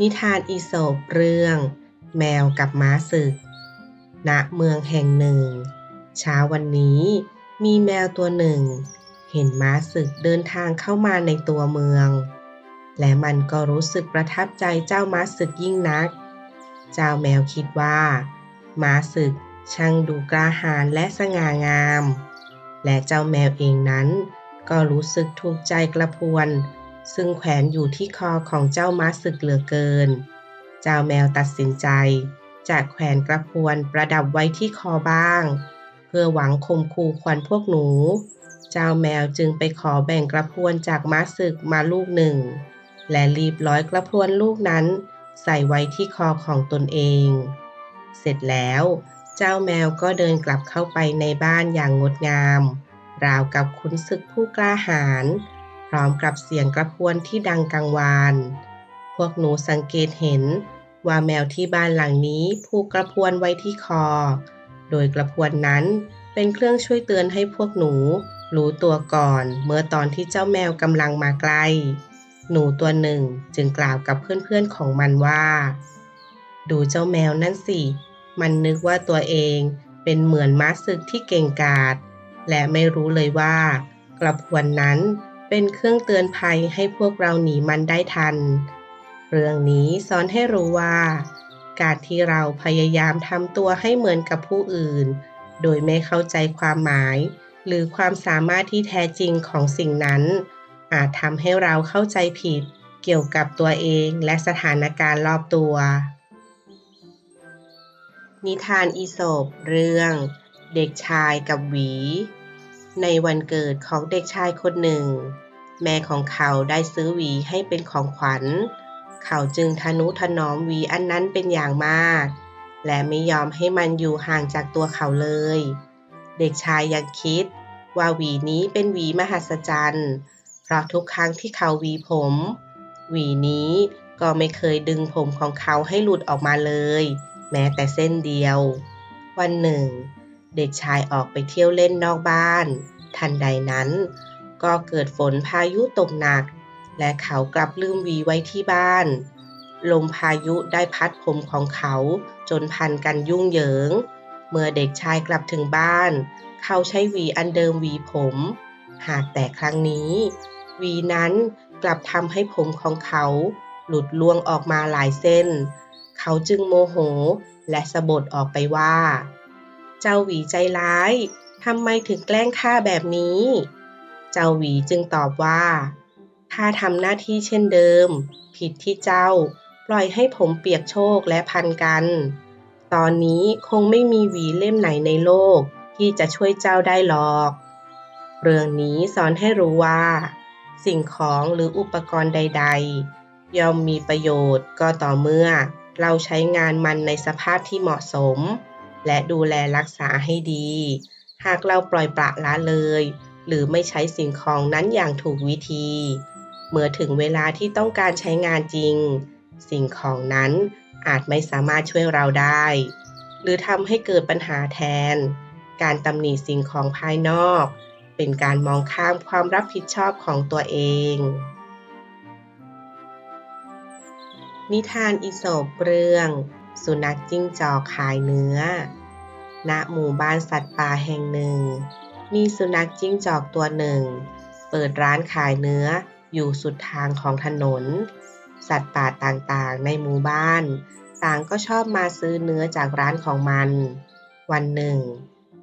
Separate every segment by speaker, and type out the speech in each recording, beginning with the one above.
Speaker 1: นิทานอีสปเรื่อง แมวกับม้าศึก ณ เมืองแห่งหนึ่ง เช้าวันนี้มีแมวตัวหนึ่ง เห็นม้าศึกเดินทางเข้ามาในตัวเมือง และมันก็รู้สึกประทับใจเจ้าม้าศึกยิ่งนัก เจ้าแมวคิดว่า ม้าศึกช่างดูกล้าหาญและสง่างาม และเจ้าแมวเองนั้น ก็รู้สึกถูกใจกระพวน ซึ่งแขวนอยู่ที่คอของเจ้าม้าศึกเหลือเกิน เจ้าแมวตัดสินใจ จะแขวนกระพวนประดับไว้ที่คอบ้าง เพื่อหวังข่มขู่ขวัญพวกหนู เจ้าแมวจึงไปขอแบ่งกระพวนจากม้าศึกมาลูกหนึ่ง และรีบร้อยกระพวนลูกนั้น ใส่ไว้ที่คอของตนเอง เสร็จแล้ว เจ้าแมวก็เดินกลับเข้าไปในบ้านอย่างงดงาม ราวกับขุนศึกผู้กล้าหาญ พร้อมกับเสียงกระพวนที่ดังกังวาน พวกหนูสังเกตเห็นว่าแมวที่บ้านหลังนี้ผูกกระพวนไว้ที่คอ โดยกระพวนนั้นเป็นเครื่องช่วยเตือนให้พวกหนูรู้ตัวก่อนเมื่อตอนที่เจ้าแมวกำลังมาใกล้ หนูตัวหนึ่งจึงกล่าวกับเพื่อนๆของมันว่า ดูเจ้าแมวนั่นสิ มันนึกว่าตัวเองเป็นเหมือนม้าศึกที่เก่งกาจและไม่รู้เลยว่ากระพวนนั้น เป็นเครื่องเตือนภัยให้พวกเราหนีมันได้ทัน เรื่องนี้สอนให้รู้ว่า การที่เราพยายามทำตัวให้เหมือนกับผู้อื่น โดยไม่เข้าใจความหมาย หรือความสามารถที่แท้จริงของสิ่งนั้น อาจทำให้เราเข้าใจผิดเกี่ยวกับตัวเองและสถานการณ์รอบตัว นิทานอีสปเรื่อง เด็กชายกับหวี ในวันเกิดของเด็กชายคนหนึ่ง แม่ของเขาได้ซื้อหวีให้เป็นของขวัญ เขาจึงทนุถนอมหวีอันนั้นเป็นอย่างมาก และไม่ยอมให้มันอยู่ห่างจากตัวเขาเลย เด็กชายยังคิดว่าหวีนี้เป็นหวีมหัศจรรย์ เพราะทุกครั้งที่เขาหวีผม หวีนี้ก็ไม่เคยดึงผมของเขาให้หลุดออกมาเลย แม้แต่เส้นเดียว วันหนึ่ง เด็กชายออกไปเที่ยวเล่นนอกบ้าน ทันใดนั้น ก็เกิดฝนพายุตกหนัก และเขากลับลืมวีไว้ที่บ้าน ลมพายุได้พัดผมของเขาจนพันกันยุ่งเหยิง เมื่อเด็กชายกลับถึงบ้าน เขาใช้วีอันเดิมวีผม หากแต่ครั้งนี้วีนั้นกลับทำให้ผมของเขาหลุดล่วงออกมาหลายเส้น เขาจึงโมโหและสะบดออกไปว่า เจ้าหวีใจร้ายทำไมถึงแกล้งข้าแบบนี้ เจ้าหวีจึงตอบว่าข้าทำหน้าที่เช่นเดิม ผิดที่เจ้า ปล่อยให้ผมเปียกโชกและพันกัน ตอนนี้คงไม่มีหวีเล่มไหนในโลก ที่จะช่วยเจ้าได้หรอก เรื่องนี้สอนให้รู้ว่า สิ่งของหรืออุปกรณ์ใด ๆ ย่อมมีประโยชน์ก็ต่อเมื่อ เราใช้งานมันในสภาพที่เหมาะสม และดูแลรักษาให้ดี หากเราปล่อยปละละเลย หรือไม่ใช้สิ่งของนั้นอย่างถูกวิธี เมื่อถึงเวลาที่ต้องการใช้งานจริง สิ่งของนั้นอาจไม่สามารถช่วยเราได้ หรือทำให้เกิดปัญหาแทน การตำหนิสิ่งของภายนอก เป็นการมองข้ามความรับผิดชอบของตัวเอง นิทานอีสปเรื่อง สุนัขจิ้งจอกขายเนื้อ ณ หมู่บ้านสัตว์ป่าแห่งหนึ่ง มีสุนัขจิ้งจอกตัวหนึ่ง เปิดร้านขายเนื้ออยู่สุดทางของถนน สัตว์ป่าต่างๆ ในหมู่บ้าน ต่างก็ชอบมาซื้อเนื้อจากร้านของมัน วันหนึ่ง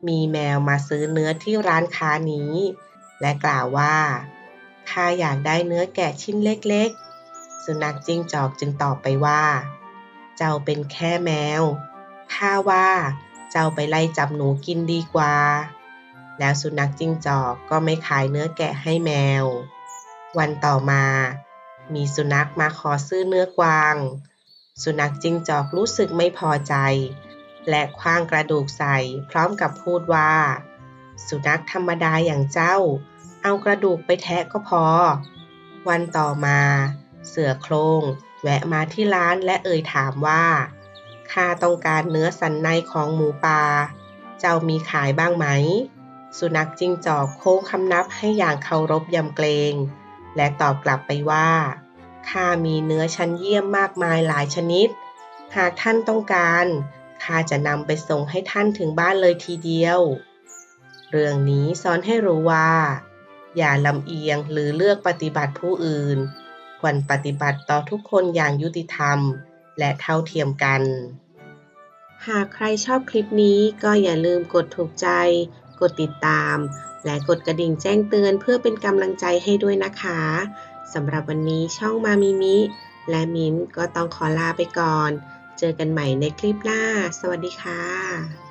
Speaker 1: มีแมวมาซื้อเนื้อที่ร้านค้านี้ และกล่าวว่า ข้าอยากได้เนื้อแกะชิ้นเล็กๆ สุนัขจิ้งจอกจึงตอบไปว่า เจ้าเป็นแค่แมว ข้าว่าเจ้าไปไล่จับหนูกินดีกว่า แล้วสุนัขจิ้งจอกก็ไม่ขายเนื้อแกะให้แมว วันต่อมา มีสุนัขมาขอซื้อเนื้อกวาง สุนัขจิ้งจอกรู้สึกไม่พอใจ และคว้างกระดูกใส่พร้อมกับพูดว่า สุนัขธรรมดาอย่างเจ้า เอากระดูกไปแทะก็พอ วันต่อมา เสือโครง แวะมาที่ร้านและเอ่ยถามว่าข้าต้องการเนื้อสันในของหมูป่า เจ้ามีขายบ้างไหม สุนัขจิ้งจอกโค้งคำนับให้อย่างเคารพยำเกรง และตอบกลับไปว่าข้ามีเนื้อชั้นเยี่ยมมากมายหลายชนิด หากท่านต้องการข้าจะนำไปส่งให้ท่านถึงบ้านเลยทีเดียว เรื่องนี้สอนให้รู้ว่า อย่าลำเอียงหรือเลือกปฏิบัติผู้อื่น ควรปฏิบัติต่อทุกคนอย่างยุติธรรม และเท่าเทียมกัน หากใครชอบคลิปนี้ก็อย่าลืมกดถูกใจ กดติดตาม และกดกระดิ่งแจ้งเตือนเพื่อเป็นกำลังใจให้ด้วยนะคะสำหรับวันนี้ช่องมามิมิ และมิ้นก็ต้องขอลาไปก่อน เจอกันใหม่ในคลิปหน้า สวัสดีค่ะ